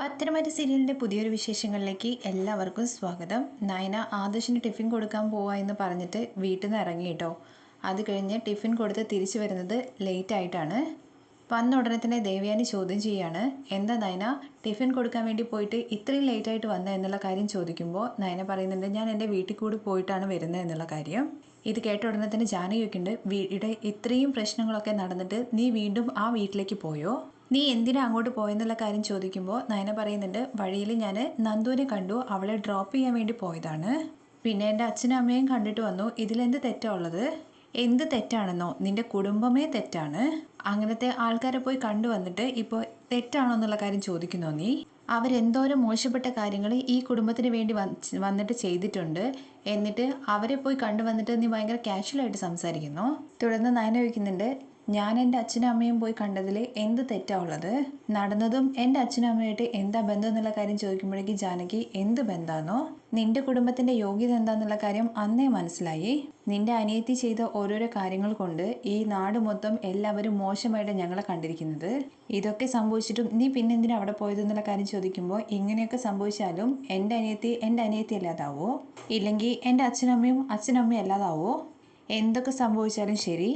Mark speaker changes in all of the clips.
Speaker 1: പത്തരമാറ്റ് സീരിയലിന്റെ പുതിയൊരു വിശേഷങ്ങളിലേക്ക് എല്ലാവർക്കും സ്വാഗതം. നയന ആദർശിന് ടിഫിൻ കൊടുക്കാൻ പോവാ എന്ന് പറഞ്ഞിട്ട് വീട്ടിൽ നിന്ന് ഇറങ്ങി കേട്ടോ. അത് കഴിഞ്ഞ് ടിഫിൻ കൊടുത്ത് തിരിച്ചു വരുന്നത് ലേറ്റ് ആയിട്ടാണ്. വന്ന ഉടനെ തന്നെ ദേവയാനി ചോദ്യം ചെയ്യാണ് എന്താ നയന ടിഫിൻ കൊടുക്കാൻ വേണ്ടി പോയിട്ട് ഇത്രയും ലേറ്റ് ആയിട്ട് വന്ന എന്നുള്ള കാര്യം ചോദിക്കുമ്പോൾ നയന പറയുന്നുണ്ട് ഞാൻ എന്റെ വീട്ടിൽ കൂടി പോയിട്ടാണ് വരുന്നത് എന്നുള്ള കാര്യം. ഇത് കേട്ട ഉടനെ തന്നെ ജാനകിയൊക്കെയുണ്ട് വീടെ ഇത്രയും പ്രശ്നങ്ങളൊക്കെ നടന്നിട്ട് നീ വീണ്ടും ആ വീട്ടിലേക്ക് പോയോ? നീ എന്തിനാ അങ്ങോട്ട് പോയെന്നുള്ള കാര്യം ചോദിക്കുമ്പോൾ നയന പറയുന്നുണ്ട് വഴിയിൽ ഞാൻ നന്ദുവിനെ കണ്ടു അവളെ ഡ്രോപ്പ് ചെയ്യാൻ വേണ്ടി പോയതാണ്. പിന്നെ എന്റെ അച്ഛനും അമ്മയും കണ്ടിട്ട് വന്നു ഇതിലെന്ത് തെറ്റാ ഉള്ളത്? എന്ത് തെറ്റാണെന്നോ? നിന്റെ കുടുംബമേ തെറ്റാണ്. അങ്ങനത്തെ ആൾക്കാരെ പോയി കണ്ടു വന്നിട്ട് ഇപ്പോൾ തെറ്റാണോ എന്നുള്ള കാര്യം ചോദിക്കുന്നോ നീ? അവരെന്തോരം മോശപ്പെട്ട കാര്യങ്ങൾ ഈ കുടുംബത്തിന് വേണ്ടി വന്നിട്ട് ചെയ്തിട്ടുണ്ട് എന്നിട്ട് അവരെ പോയി കണ്ടു വന്നിട്ട് നീ ഭയങ്കര കാഷ്വലായിട്ട് സംസാരിക്കുന്നു? തുടർന്ന് നയന വയ്ക്കുന്നുണ്ട് ഞാൻ എന്റെ അച്ഛനും അമ്മയും പോയി കണ്ടതിൽ എന്ത് തെറ്റാ ഉള്ളത്? നടന്നതും എന്റെ അച്ഛനും അമ്മയായിട്ട് എന്താ ബന്ധം എന്നുള്ള കാര്യം ചോദിക്കുമ്പോഴേക്കും ജാനകി എന്ത് ബന്ധാന്നോ? നിന്റെ കുടുംബത്തിന്റെ യോഗ്യത എന്താന്നുള്ള കാര്യം അന്നേ മനസ്സിലായി. നിന്റെ അനിയത്തി ചെയ്ത ഓരോരോ കാര്യങ്ങൾ കൊണ്ട് ഈ നാട് മൊത്തം എല്ലാവരും മോശമായിട്ട് ഞങ്ങളെ കണ്ടിരിക്കുന്നത്. ഇതൊക്കെ സംഭവിച്ചിട്ടും നീ പിന്നെ എന്തിനാ അവിടെ പോയതെന്നുള്ള കാര്യം ചോദിക്കുമ്പോൾ ഇങ്ങനെയൊക്കെ സംഭവിച്ചാലും എന്റെ അനിയത്തി എന്റെ അനിയത്തി അല്ലാതാവോ? ഇല്ലെങ്കിൽ എന്റെ അച്ഛനമ്മയും അച്ഛനമ്മയും അല്ലാതാവോ? എന്തൊക്കെ സംഭവിച്ചാലും ശരി.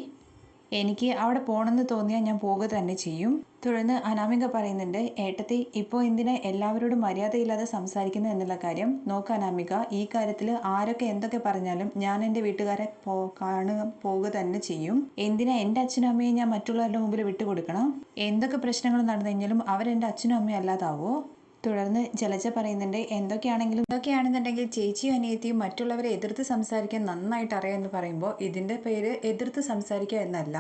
Speaker 1: എനിക്ക് അവിടെ പോകണമെന്ന് തോന്നിയാൽ ഞാൻ പോകുക തന്നെ ചെയ്യും. തുടർന്ന് അനാമിക പറയുന്നുണ്ട് ഏട്ടത്തി ഇപ്പോൾ എന്തിനാ എല്ലാവരോടും മര്യാദയില്ലാതെ സംസാരിക്കുന്നത് എന്നുള്ള കാര്യം? നോക്ക് അനാമിക ഈ കാര്യത്തിൽ ആരൊക്കെ എന്തൊക്കെ പറഞ്ഞാലും ഞാൻ എന്റെ വീട്ടുകാരെ പോ കാണുക പോവുക തന്നെ ചെയ്യും. എന്തിനാ എന്റെ അച്ഛനും അമ്മയെ ഞാൻ മറ്റുള്ളവരുടെ മുമ്പിൽ വിട്ടുകൊടുക്കണം? എന്തൊക്കെ പ്രശ്നങ്ങൾ നടന്നു കഴിഞ്ഞാലും അവരെന്റെ അച്ഛനും അമ്മയും അല്ലാതാവോ? തുടർന്ന് ജലജ പറയുന്നുണ്ട് എന്തൊക്കെയാണെങ്കിലും എന്തൊക്കെയാണെന്നുണ്ടെങ്കിൽ ചേച്ചിയും അനിയത്തിയും മറ്റുള്ളവരെ എതിർത്ത് സംസാരിക്കാൻ നന്നായിട്ട് അറിയാമെന്ന് പറയുമ്പോൾ ഇതിന്റെ പേര് എതിർത്ത് സംസാരിക്കുക എന്നല്ല.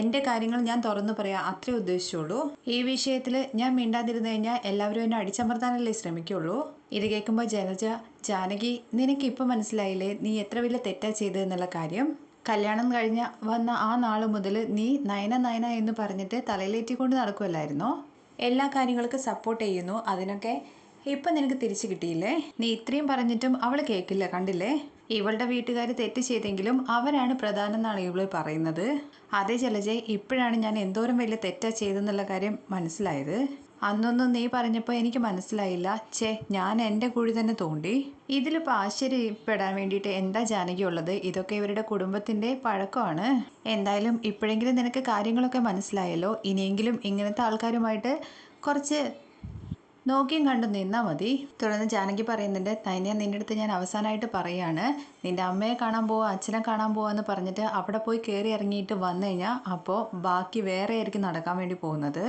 Speaker 1: എന്റെ കാര്യങ്ങൾ ഞാൻ തുറന്നു പറയാം അത്രേ ഉദ്ദേശിച്ചുള്ളൂ. ഈ വിഷയത്തിൽ ഞാൻ മിണ്ടാതിരുന്നു കഴിഞ്ഞാൽ എല്ലാവരും എന്നെ അടിച്ചമർത്താനല്ലേ ശ്രമിക്കുള്ളൂ. ഇത് കേൾക്കുമ്പോൾ ജലജ ജാനകി നിനക്ക് ഇപ്പം മനസ്സിലായില്ലേ നീ എത്ര വലിയ തെറ്റാ ചെയ്തതെന്നുള്ള കാര്യം? കല്യാണം കഴിഞ്ഞ വന്ന ആ നാൾ മുതൽ നീ നയന നയന എന്ന് പറഞ്ഞിട്ട് തലയിലേറ്റിക്കൊണ്ട് നടക്കുമല്ലായിരുന്നോ എല്ലാ കാര്യങ്ങൾക്കും സപ്പോർട്ട് ചെയ്യുന്നു. അതിനൊക്കെ ഇപ്പം നിനക്ക് തിരിച്ചു കിട്ടിയില്ലേ? നീ ഇത്രയും പറഞ്ഞിട്ടും അവൾ കേൾക്കില്ല കണ്ടില്ലേ? ഇവളുടെ വീട്ടുകാർ തെറ്റ് ചെയ്തെങ്കിലും അവരാണ് പ്രധാനം എന്നാണ് ഇവൾ പറയുന്നത്. അതേ ജലജെ ഇപ്പോഴാണ് ഞാൻ എന്തോരം വലിയ തെറ്റാ ചെയ്തെന്നുള്ള കാര്യം മനസ്സിലായത്. അന്നൊന്നും നീ പറഞ്ഞപ്പോൾ എനിക്ക് മനസ്സിലായില്ല. ചേ ഞാൻ എന്റെ കുഴി തന്നെ തോണ്ടി. ഇതിലിപ്പോൾ ആശ്ചര്യപ്പെടാൻ വേണ്ടിയിട്ട് എന്താ ജാനകി ഉള്ളത്? ഇതൊക്കെ ഇവരുടെ കുടുംബത്തിന്റെ പഴക്കമാണ്. എന്തായാലും ഇപ്പോഴെങ്കിലും നിനക്ക് കാര്യങ്ങളൊക്കെ മനസ്സിലായല്ലോ. ഇനിയെങ്കിലും ഇങ്ങനത്തെ ആൾക്കാരുമായിട്ട് കുറച്ച് നോക്കിയും കണ്ടു നിന്നാൽ മതി. തുടർന്ന് ജാനകി പറയുന്നുണ്ട് തൈനിയ നിന്റെ അടുത്ത് ഞാൻ അവസാനമായിട്ട് പറയാണ്. നിന്റെ അമ്മയെ കാണാൻ പോവാ അച്ഛനെ കാണാൻ പോവാന്ന് പറഞ്ഞിട്ട് അവിടെ പോയി കയറി ഇറങ്ങിയിട്ട് വന്നു കഴിഞ്ഞാൽ അപ്പോൾ ബാക്കി വേറെ ആയിരിക്കും നടക്കാൻ വേണ്ടി പോകുന്നത്.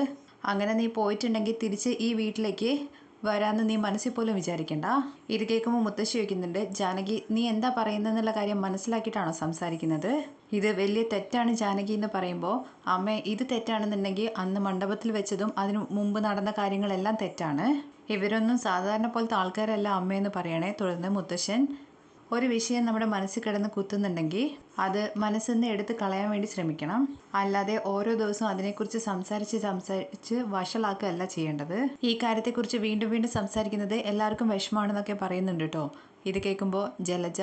Speaker 1: അങ്ങനെ നീ പോയിട്ടുണ്ടെങ്കിൽ തിരിച്ച് ഈ വീട്ടിലേക്ക് വരാമെന്ന് നീ മനസ്സിൽ പോലും വിചാരിക്കണ്ട. ഇത് കേൾക്കുമ്പോൾ മുത്തശ്ശി വയ്ക്കുന്നുണ്ട് ജാനകി നീ എന്താ പറയുന്നതെന്നുള്ള കാര്യം മനസ്സിലാക്കിയിട്ടാണോ സംസാരിക്കുന്നത്? ഇത് വലിയ തെറ്റാണ് ജാനകി എന്ന് പറയുമ്പോൾ അമ്മ ഇത് തെറ്റാണെന്നുണ്ടെങ്കിൽ അന്ന് മണ്ഡപത്തിൽ വെച്ചതും അതിനു മുമ്പ് നടന്ന കാര്യങ്ങളെല്ലാം തെറ്റാണ്. ഇവരൊന്നും സാധാരണ പോലത്തെ ആൾക്കാരല്ല അമ്മയെന്ന് പറയണേ തുടർന്ന് മുത്തശ്ശൻ ഒരു വിഷയം നമ്മുടെ മനസ്സിൽ കിടന്ന് കുത്തുന്നുണ്ടെങ്കിൽ അത് മനസ്സിൽ നിന്ന് എടുത്ത് കളയാൻ വേണ്ടി ശ്രമിക്കണം. അല്ലാതെ ഓരോ ദിവസവും അതിനെക്കുറിച്ച് സംസാരിച്ച് സംസാരിച്ച് വഷളാക്കുകയല്ല ചെയ്യേണ്ടത്. ഈ കാര്യത്തെക്കുറിച്ച് വീണ്ടും വീണ്ടും സംസാരിക്കുന്നത് എല്ലാവർക്കും വിഷമാണെന്നൊക്കെ പറയുന്നുണ്ട് കേട്ടോ ഇത് കേൾക്കുമ്പോൾ ജലജ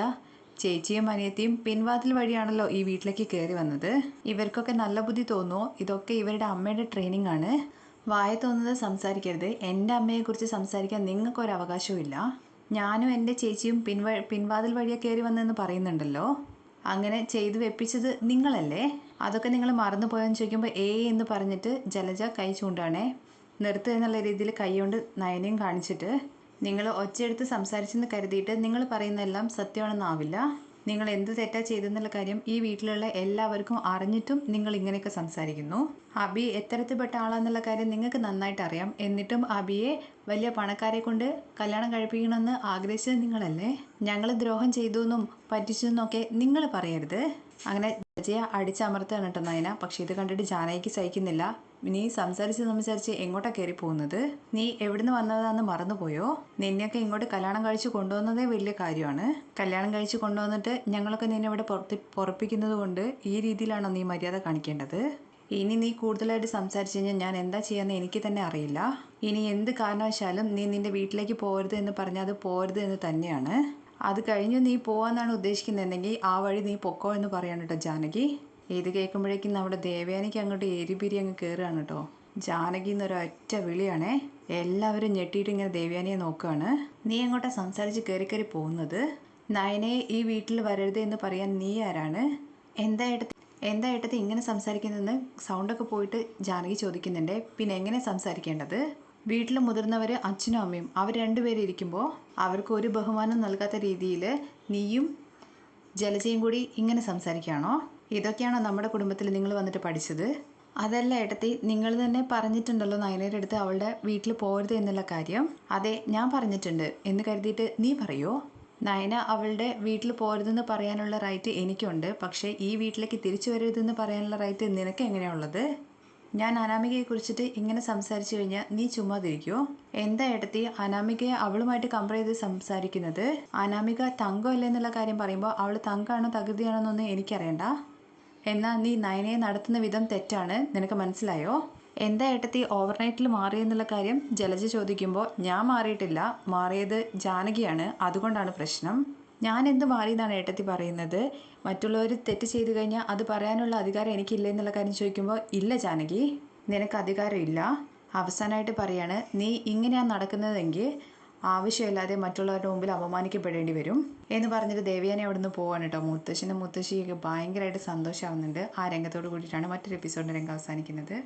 Speaker 1: ചേച്ചിയും അനിയത്തിയും പിൻവാതിൽ വഴിയാണല്ലോ ഈ വീട്ടിലേക്ക് കയറി വന്നത്. ഇവർക്കൊക്കെ നല്ല ബുദ്ധി തോന്നുമോ ഇതൊക്കെ ഇവരുടെ അമ്മയുടെ ട്രെയിനിങ് ആണ്. വായ തോന്നുന്നത് സംസാരിക്കരുത്. എന്റെ അമ്മയെക്കുറിച്ച് സംസാരിക്കാൻ നിങ്ങൾക്കൊരു അവകാശവും ഇല്ല ഞാനും എന്റെ ചേച്ചിയും പിൻവ പിൻവാതിൽ വഴിയാണ് കയറി വന്നെന്ന് പറയുന്നുണ്ടല്ലോ. അങ്ങനെ ചെയ്തു വെപ്പിച്ചത് നിങ്ങളല്ലേ? അതൊക്കെ നിങ്ങൾ മറന്നു പോയെന്ന് ചോദിക്കുമ്പോൾ ഏ എന്ന് പറഞ്ഞിട്ട് ജലജ കൈ ചൂണ്ടാണേ. നിർത്തുക എന്നുള്ള രീതിയിൽ കൈ കൊണ്ട് നയനയും കാണിച്ചിട്ട് നിങ്ങൾ ഒച്ചയെടുത്ത് സംസാരിച്ചെന്ന് കരുതിയിട്ട് നിങ്ങൾ പറയുന്നതെല്ലാം സത്യമാണെന്നാവില്ല. നിങ്ങൾ എന്ത് തെറ്റാ ചെയ്തെന്നുള്ള കാര്യം ഈ വീട്ടിലുള്ള എല്ലാവർക്കും അറിഞ്ഞിട്ടും നിങ്ങൾ ഇങ്ങനെയൊക്കെ സംസാരിക്കുന്നു. അബി എത്തരത്തിൽപ്പെട്ട ആളാന്നുള്ള കാര്യം നിങ്ങൾക്ക് നന്നായിട്ട് അറിയാം. എന്നിട്ടും അബിയെ വലിയ പണക്കാരെ കൊണ്ട് കല്യാണം കഴിപ്പിക്കണമെന്ന് ആഗ്രഹിച്ചത് നിങ്ങളല്ലേ? ഞങ്ങൾ ദ്രോഹം ചെയ്തു എന്നും പറ്റിച്ചു എന്നൊക്കെ നിങ്ങൾ പറയരുത്. അങ്ങനെ ജയ അടിച്ചമർത്തുകയാണ് കേട്ടോ നയന. പക്ഷെ ഇത് കണ്ടിട്ട് ജാനകിക്ക് സഹിക്കുന്നില്ല. നീ സംസാരിച്ച് സംസാരിച്ച് എങ്ങോട്ടാ കയറി പോകുന്നത്? നീ എവിടുന്ന് വന്നതാന്ന് മറന്നുപോയോ? നിന്നെയൊക്കെ ഇങ്ങോട്ട് കല്യാണം കഴിച്ച് കൊണ്ടുവന്നതേ വലിയ കാര്യമാണ്. കല്യാണം കഴിച്ച് കൊണ്ടുവന്നിട്ട് ഞങ്ങളൊക്കെ നിന്നെ ഇവിടെ പുറത്ത് പുറപ്പിക്കുന്നത് കൊണ്ട് ഈ രീതിയിലാണോ നീ മര്യാദ കാണിക്കേണ്ടത്? ഇനി നീ കൂടുതലായിട്ട് സംസാരിച്ചു കഴിഞ്ഞാൽ ഞാൻ എന്താ ചെയ്യാന്ന് എനിക്ക് തന്നെ അറിയില്ല. ഇനി എന്ത് കാരണവശാലും നീ നിന്റെ വീട്ടിലേക്ക് പോകരുത് എന്ന് പറഞ്ഞാൽ അത് പോകരുത് എന്ന് തന്നെയാണ്. അത് കഴിഞ്ഞ് നീ പോവാന്നാണ് ഉദ്ദേശിക്കുന്നതെങ്കിൽ ആ വഴി നീ പൊക്കോ എന്ന് പറയാണ് കേട്ടോ ജാനകി. ഇത് കേൾക്കുമ്പോഴേക്കും നമ്മുടെ ദേവയാനിക്ക് അങ്ങോട്ട് എരിപിരി അങ്ങ് കയറുകയാണ് കേട്ടോ ജാനകി എന്നൊരൊറ്റ വിളിയാണേ. എല്ലാവരും ഞെട്ടിയിട്ട് ഇങ്ങനെ ദേവ്യാനിയെ നോക്കുകയാണ് നീ അങ്ങോട്ട് സംസാരിച്ച് കയറി കയറി പോകുന്നത്? നയനെ ഈ വീട്ടിൽ വരരുത് എന്ന് പറയാൻ നീ ആരാണ്? എന്തായിട്ട് ഏട്ടത്തി എന്താ ഏട്ടത്തി ഇങ്ങനെ സംസാരിക്കുന്നതെന്ന് സൗണ്ടൊക്കെ പോയിട്ട് ജാനകി ചോദിക്കുന്നുണ്ട്. പിന്നെ എങ്ങനെ സംസാരിക്കേണ്ടത്? വീട്ടിൽ മുതിർന്നവർ അച്ഛനും അമ്മയും അവർ രണ്ടുപേരും ഇരിക്കുമ്പോൾ അവർക്ക് ഒരു ബഹുമാനം നൽകാത്ത രീതിയിൽ നീയും ജലജയും കൂടി ഇങ്ങനെ സംസാരിക്കുകയാണോ? ഇതൊക്കെയാണോ നമ്മുടെ കുടുംബത്തിൽ നിങ്ങൾ വന്നിട്ട് പഠിച്ചത്? അതല്ല ഏട്ടത്തി നിങ്ങൾ തന്നെ പറഞ്ഞിട്ടുണ്ടല്ലോ നയനയുടെ അടുത്ത് അവളുടെ വീട്ടിൽ പോകരുത് എന്നുള്ള കാര്യം. അതെ ഞാൻ പറഞ്ഞിട്ടുണ്ട്. എന്ന് കരുതിയിട്ട് നീ പറയോ? നയന അവളുടെ വീട്ടിൽ പോരുതെന്ന് പറയാനുള്ള റൈറ്റ് എനിക്കുണ്ട്. പക്ഷേ ഈ വീട്ടിലേക്ക് തിരിച്ചു വരരുതെന്ന് പറയാനുള്ള റൈറ്റ് നിനക്ക് എങ്ങനെയുള്ളത് ഞാൻ അനാമികയെ കുറിച്ചിട്ട് ഇങ്ങനെ സംസാരിച്ചു കഴിഞ്ഞാൽ നീ ചുമ്മാതിരിക്കുമോ എന്താ ഏട്ടത്തി അനാമികയെ അവളുമായിട്ട് കമ്പയർ ചെയ്ത് സംസാരിക്കുന്നത്? അനാമിക തങ്കമല്ല എന്നുള്ള കാര്യം പറയുമ്പോൾ അവൾ തങ്കാണോ തകൃതിയാണോ എന്നൊന്നും എനിക്കറിയണ്ട. എന്നാൽ നീ നയനയെ നടത്തുന്ന വിധം തെറ്റാണ്. നിനക്ക് മനസ്സിലായോ? എന്താ ഏട്ടത്തി ഓവർനൈറ്റിൽ മാറിയെന്നുള്ള കാര്യം ജലജ ചോദിക്കുമ്പോൾ ഞാൻ മാറിയിട്ടില്ല. മാറിയത് ജാനകിയാണ്. അതുകൊണ്ടാണ് പ്രശ്നം. ഞാൻ എന്ത് മാറിയെന്നാണ് ഏട്ടത്തി പറയുന്നത്? മറ്റുള്ളവർ തെറ്റ് ചെയ്തു കഴിഞ്ഞാൽ അത് പറയാനുള്ള അധികാരം എനിക്കില്ല എന്നുള്ള കാര്യം ചോദിക്കുമ്പോൾ ഇല്ല ജാനകി നിനക്ക് അധികാരമില്ല. അവസാനമായിട്ട് പറയാണ് നീ ഇങ്ങനെയാണ് നടക്കുന്നതെങ്കിൽ ആവശ്യമില്ലാതെ മറ്റുള്ളവരുടെ മുമ്പിൽ അപമാനിക്കപ്പെടേണ്ടി വരും. എന്ന് പറഞ്ഞിട്ട് ദേവിയാനെ അവിടെ നിന്ന് പോവാണ് കേട്ടോ. മുത്തശ്ശനും മുത്തശ്ശിയൊക്കെ ഭയങ്കരമായിട്ട് സന്തോഷമാവുന്നുണ്ട് ആ രംഗത്തോട് കൂടിയിട്ടാണ് മറ്റൊരു എപ്പിസോഡിന്റെ രംഗം അവസാനിക്കുന്നത്.